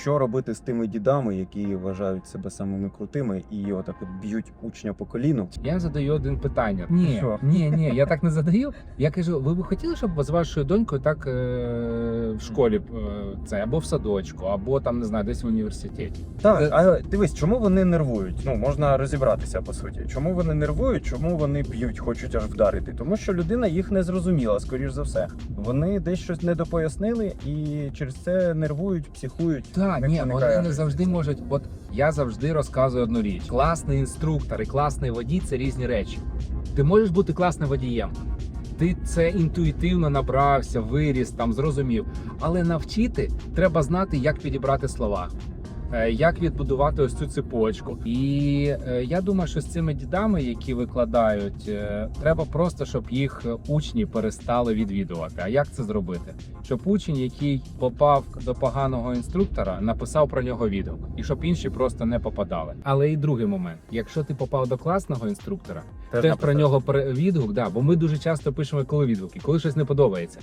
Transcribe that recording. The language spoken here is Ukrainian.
що робити з тими дідами, які вважають себе самими крутими і отак от б'ють учня по коліну? Я задаю один питання. Ні, Що? ні, ні, я так не задаю. Я кажу, ви б хотіли, щоб з вашою донькою так е, в школі е, це або в садочку, або там не знаю, десь в університеті. Так, а дивись, чому вони нервують? Ну можна розібратися по суті. Чому вони нервують? Чому вони б'ють, хочуть аж вдарити? Тому що людина їх не зрозуміла, скоріш за все. Вони десь щось недопояснили і через це нервують, психують. Так, Ні, виникає вони не завжди можуть. От я завжди розказую одну річ: класний інструктор і класний водій це різні речі. Ти можеш бути класним водієм. Ти це інтуїтивно набрався, виріс, там зрозумів. Але навчити треба знати, як підібрати слова, як відбудувати ось цю цепочку. І е, я думаю, що з цими дідами, які викладають, е, треба просто, щоб їх учні перестали відвідувати. А як це зробити? Щоб учень, який попав до поганого інструктора, написав про нього відгук, і щоб інші просто не попадали. Але і другий момент: якщо ти попав до класного інструктора, Теж теж про нього відгук, да, бо ми дуже часто пишемо коли відгуки, коли щось не подобається.